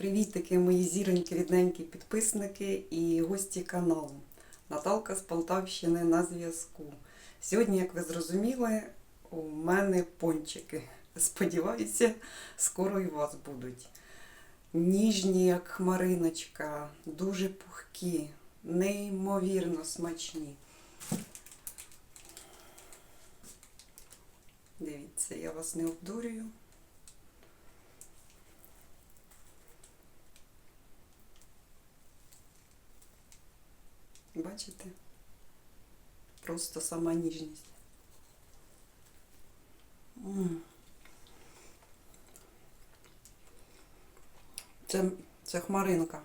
Привітики, мої зіронькі, рідненькі підписники і гості каналу. Наталка з Полтавщини на зв'язку. Сьогодні, як ви зрозуміли, у мене пончики. Сподіваюся, скоро і у вас будуть. Ніжні, як хмариночка, дуже пухкі, неймовірно смачні. Дивіться, я вас не обдурюю. Бачите? Просто сама ніжність. Це, це хмаринка.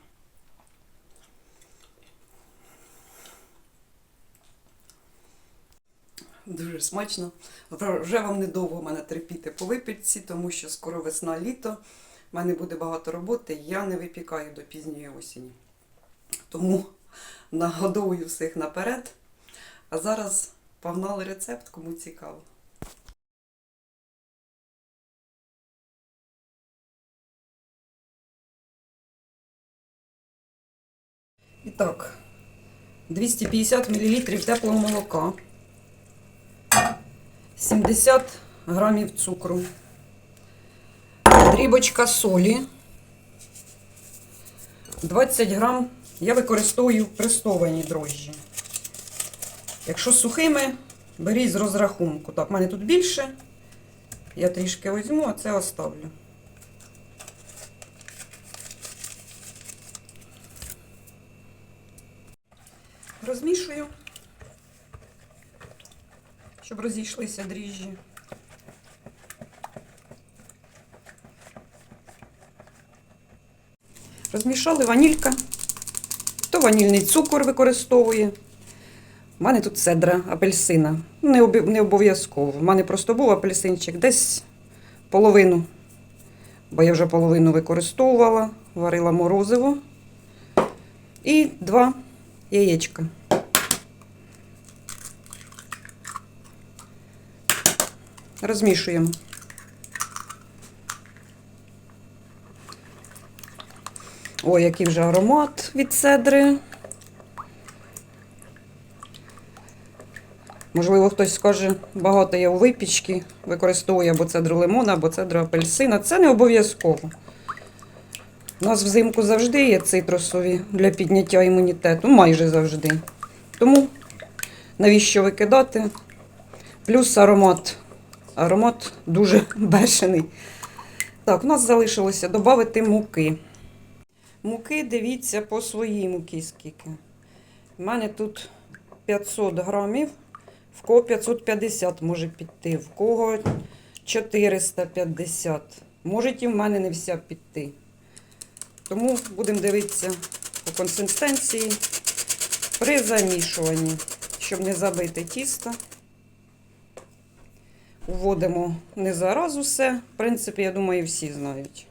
Дуже смачно. Вже вам недовго мене терпіти по випічці, тому що скоро весна літо. У мене буде багато роботи, я не випікаю до пізньої осені. Тому нагодовую всіх наперед. А зараз погнали рецепт, кому цікаво. І так, 250 мл теплого молока, 70 грамів цукру, дрібочка солі, 20 грам я використовую престовані дрожжі. Якщо сухими, беріть з розрахунку. Так, в мене тут більше. Я трішки візьму, а це оставлю. Розмішую, щоб розійшлися дріжджі. Розмішали ванілька. Ванільний цукор використовує? У мене тут цедра апельсина. Не обов'язково. У мене просто був апельсинчик, десь половину. Бо я вже половину використовувала, варила морозиво. І два яєчка. Розмішуємо. Ой, який вже аромат від цедри. Можливо, хтось скаже, багато є у випічки, використовує або цедру лимона, або цедру апельсина. Це не обов'язково. У нас взимку завжди є цитрусові для підняття імунітету, майже завжди. Тому навіщо викидати? Плюс аромат. Аромат дуже бешений. Так, у нас залишилося додати муки. Муки дивіться по своїй муки скільки. У мене тут 500 грамів, в кого 550 може піти, в кого 450. Може і в мене не вся піти. Тому будемо дивитися по консистенції при замішуванні, щоб не забити тісто. Вводимо не зараз усе. В принципі, я думаю, всі знають.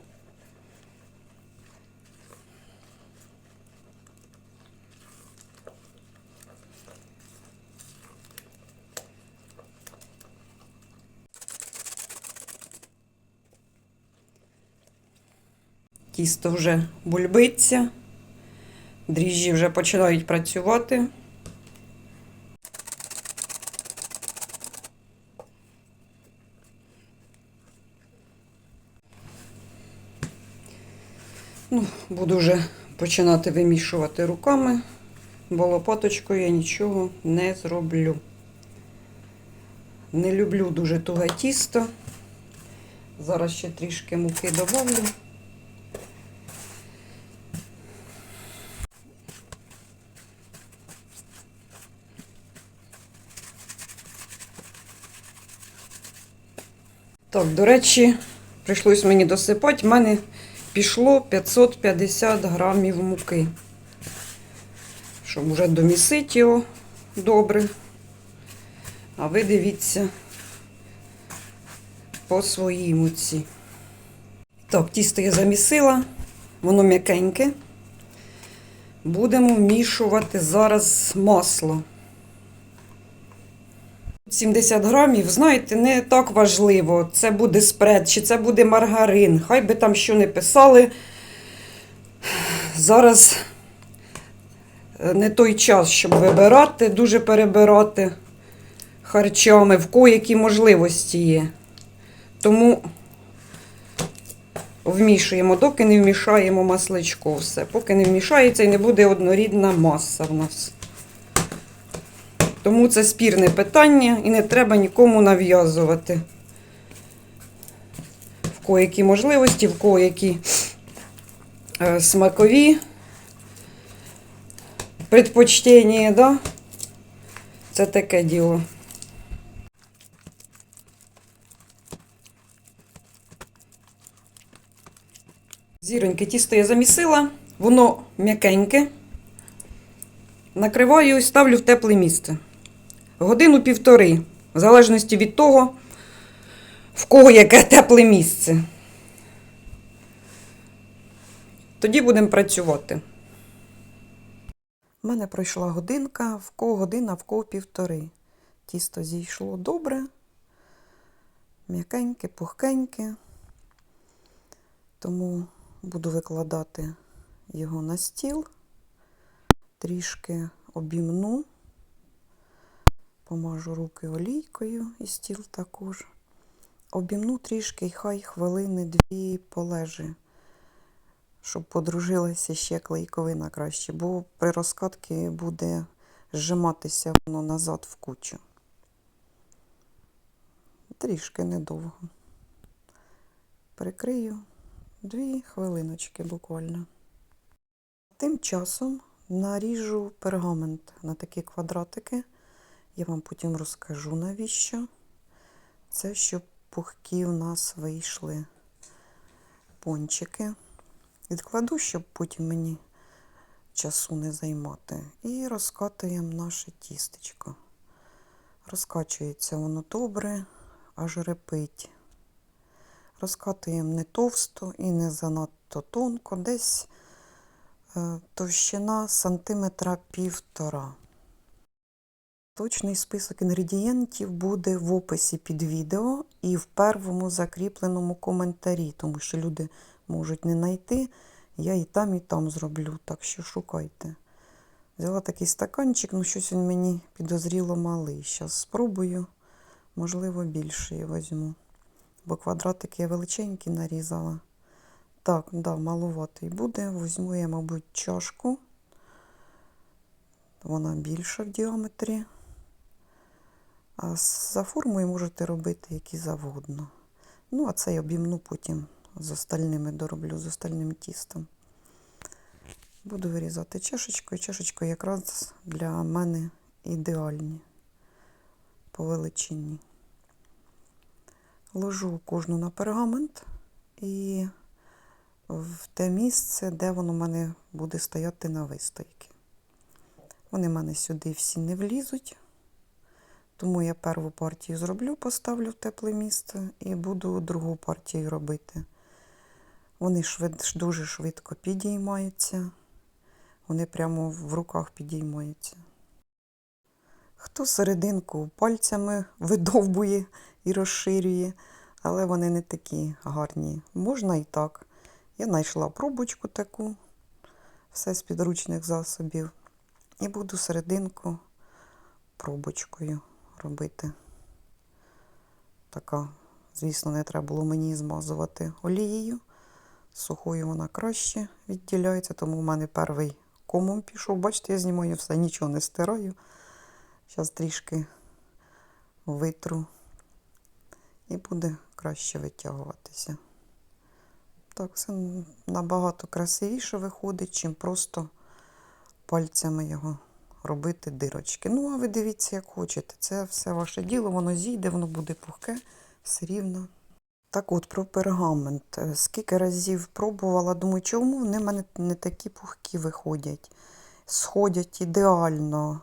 Тісто вже бульбиться, дріжджі вже починають працювати. Ну, буду вже починати вимішувати руками, бо лопаточкою я нічого не зроблю. Не люблю дуже туге тісто. Зараз ще трішки муки добавлю. Так, до речі, прийшлось мені досипати. В мене пішло 550 грамів муки. Щоб вже домісити його добре. А ви дивіться по своїй муці. Так, тісто я замісила, воно м'якеньке. Будемо вмішувати зараз масло. 70 грамів, знаєте, не так важливо, це буде спред, чи це буде маргарин. Хай би там що не писали. зараз е, не той час, щоб вибирати, дуже перебирати харчами, в кого які можливості є. Тому вмішуємо, доки не вмішаємо масличко все. Поки не вмішається і не буде однорідна маса в нас. Тому це спірне питання і не треба нікому нав'язувати. В які можливості, в кого які е, смакові предпочтення, да? Це таке діло. Зіроньке тісто я замісила, воно м'якеньке. Накриваю і ставлю в тепле місце. Годину-півтори, в залежності від того, в кого яке тепле місце. Тоді будемо працювати. У мене пройшла годинка, в кого година, в кого півтори. Тісто зійшло добре, м'якеньке, пухкеньке. Тому буду викладати його на стіл, трішки обімну, помажу руки олійкою і стіл також. Обімну трішки і хай хвилини дві полежи, щоб подружилася ще клейковина краще, бо при розкатці буде зжиматися воно назад в кучу. Трішки недовго. Прикрию дві хвилиночки буквально. Тим часом наріжу пергамент на такі квадратики. Я вам потім розкажу навіщо. Це щоб пухкі у нас вийшли пончики. Відкладу, щоб потім мені часу не займати. І розкатуємо наше тістечко. Розкачується воно добре, аж репить. Розкатуємо не товсто і не занадто тонко, десь е, товщина сантиметра півтора. Точний список інгредієнтів буде в описі під відео і в первому закріпленому коментарі, тому що люди можуть не знайти. Я і там, і там зроблю, так що шукайте. Взяла такий стаканчик, ну щось він мені підозріло малий. Зараз спробую, можливо, більший візьму. Бо квадратики я величенькі нарізала. Так, да, малуватий буде. Візьму я, мабуть, чашку. Вона більша в діаметрі. А за формою можете робити які завгодно. Ну, а це я обімну потім з остальними дороблю, з остальним тістом. Буду вирізати чашечкою. Чашечкою якраз для мене ідеальні по величині. Ложу кожну на пергамент і в те місце, де воно в мене буде стояти на вистойки. Вони в мене сюди всі не влізуть. Тому я першу партію зроблю, поставлю в тепле місце і буду другу партію робити. Вони швид, дуже швидко підіймаються. Вони прямо в руках підіймаються. Хто серединку пальцями видовбує і розширює, але вони не такі гарні. Можна і так. Я знайшла пробочку таку, все з підручних засобів. І буду серединку пробочкою робити. Така, звісно, не треба було мені змазувати олією. Сухою вона краще відділяється, тому в мене перший комом пішов. Бачите, я знімаю все, нічого не стираю. Зараз трішки витру і буде краще витягуватися. Так, все набагато красивіше виходить, чим просто пальцями його робити дирочки. Ну, а ви дивіться, як хочете. Це все ваше діло, воно зійде, воно буде пухке, все рівно. Так от, про пергамент. Е, Скільки разів пробувала, думаю, чому вони в мене не такі пухкі виходять. Сходять ідеально.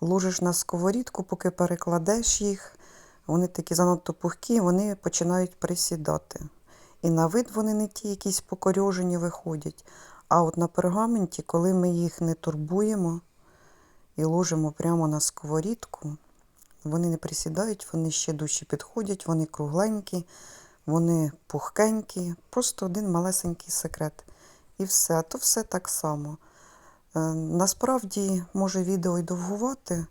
Ложиш на сковорідку, поки перекладеш їх, вони такі занадто пухкі, вони починають присідати. І на вид вони не ті якісь покорьожені виходять. А от на пергаменті, коли ми їх не турбуємо і ложимо прямо на сковорідку, вони не присідають, вони ще дужче підходять, вони кругленькі, вони пухкенькі. Просто один малесенький секрет. І все, а то все так само. Е, Насправді, може відео й довгувати,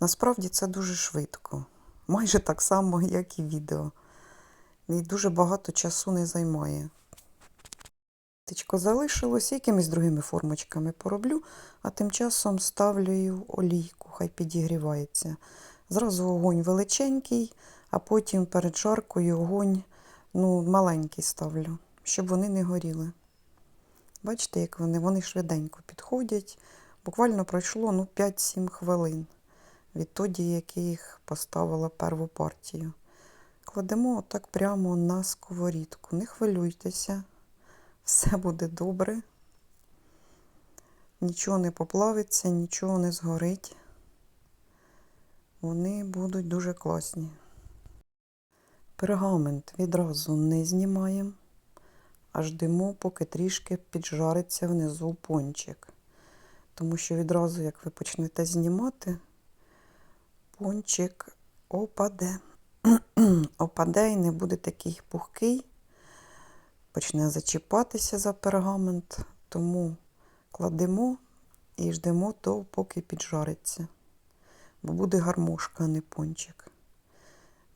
насправді це дуже швидко. Майже так само, як і відео. І дуже багато часу не займає. Тичко залишилось, якимись другими формочками пороблю, а тим часом ставлю олійку, хай підігрівається. Зразу огонь величенький, а потім перед жаркою огонь ну, маленький ставлю, щоб вони не горіли. Бачите, як вони, вони швиденько підходять. Буквально пройшло ну, 5-7 хвилин відтоді, як я їх поставила перву партію. Кладемо отак прямо на сковорідку. Не хвилюйтеся, все буде добре. Нічого не поплавиться, нічого не згорить. Вони будуть дуже класні. Пергамент відразу не знімаємо, а ждемо, поки трішки піджариться внизу пончик. Тому що відразу, як ви почнете знімати, пончик опаде. опаде і не буде такий пухкий, почне зачіпатися за пергамент, тому кладемо і ждемо то, поки піджариться. Бо буде гармошка, а не пончик.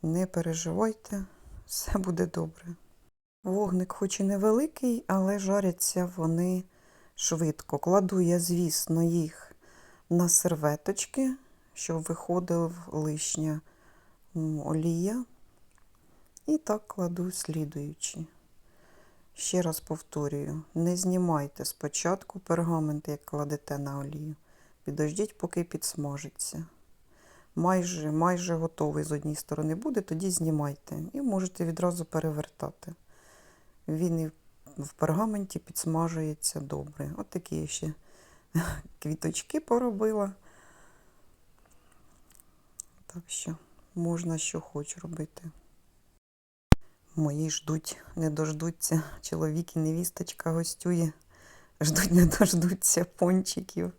Не переживайте, все буде добре. Вогник хоч і невеликий, але жаряться вони швидко. Кладу я, звісно, їх на серветочки, щоб виходила лишня олія. І так кладу слідуючи. Ще раз повторюю, не знімайте спочатку пергамент, як кладете на олію. Підождіть, поки підсмажиться. Майже, майже готовий з однієї сторони буде, тоді знімайте і можете відразу перевертати. Він і в пергаменті підсмажується добре. От такі я ще квіточки поробила. Так що можна що хоч робити. Мої ждуть, не дождуться. Чоловік і невісточка гостює. Ждуть, не дождуться пончиків.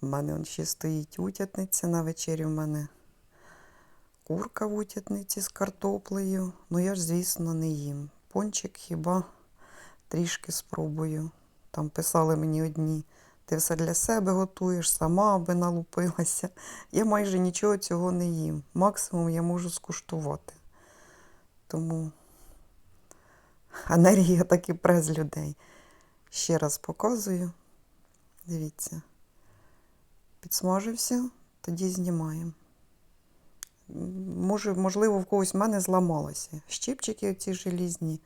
У мене он ще стоїть утятниця на вечері. У мене курка в утятниці з картоплею. Ну я ж, звісно, не їм. Пончик хіба трішки спробую. Там писали мені одні. Ти все для себе готуєш, сама аби налупилася. Я майже нічого цього не їм. Максимум я можу скуштувати. Тому енергія так і пре людей. Ще раз показую. Дивіться. Підсмажився, тоді знімаємо. Може, можливо, в когось в мене зламалося. Щипчики ці желізні.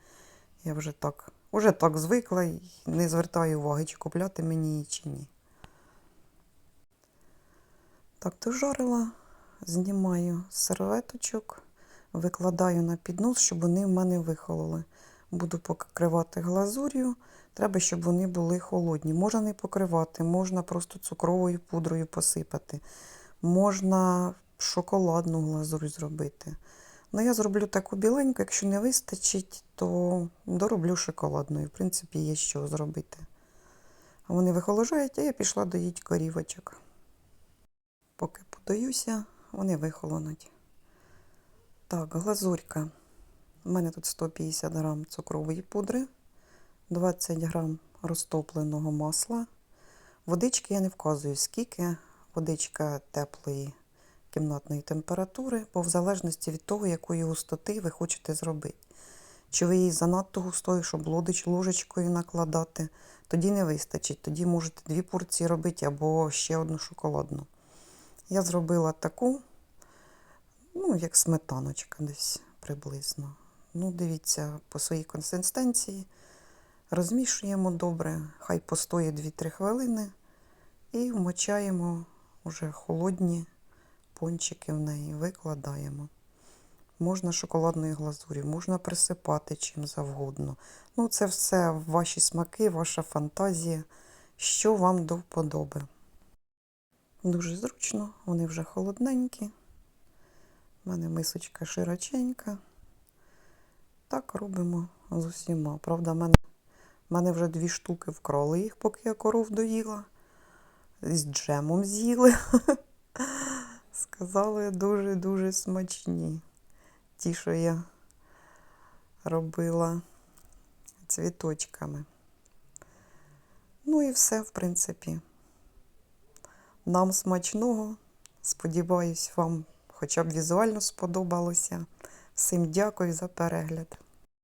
Я вже так, вже так звикла і не звертаю уваги, чи купляти мені її, чи ні. Так, дожарила, знімаю серветочок, викладаю на піднос, щоб вони в мене вихололи. Буду покривати глазур'ю. Треба, щоб вони були холодні. Можна не покривати, можна просто цукровою пудрою посипати. Можна шоколадну глазурь зробити. Ну, я зроблю таку біленьку, якщо не вистачить, то дороблю шоколадною. В принципі, є що зробити. Вони вихоложають, а я пішла доїть корівочок. Поки подаюся, вони вихолонуть. Так, глазурька. У мене тут 150 грам цукрової пудри, 20 грам розтопленого масла. Водички я не вказую, скільки. Водичка теплої кімнатної температури, бо в залежності від того, якої густоти ви хочете зробити. Чи ви її занадто густою, щоб лодич ложечкою накладати, тоді не вистачить. Тоді можете дві порції робити або ще одну шоколадну. Я зробила таку, ну, як сметаночка десь приблизно. Ну, дивіться, по своїй консистенції. Розмішуємо добре, хай постоє 2-3 хвилини і вмочаємо вже холодні пончики в неї, викладаємо. Можна шоколадною глазур'ю, можна присипати чим завгодно. Ну, це все ваші смаки, ваша фантазія, що вам до вподоби. Дуже зручно, вони вже холодненькі. У мене мисочка широченька. Так робимо з усіма. Правда, в мене, мене вже дві штуки вкрали їх, поки я коров доїла. З джемом з'їли. Сказали дуже-дуже смачні. Ті, що я робила цвіточками. Ну і все, в принципі. Нам смачного. Сподіваюсь, вам хоча б візуально сподобалося. Всім дякую за перегляд.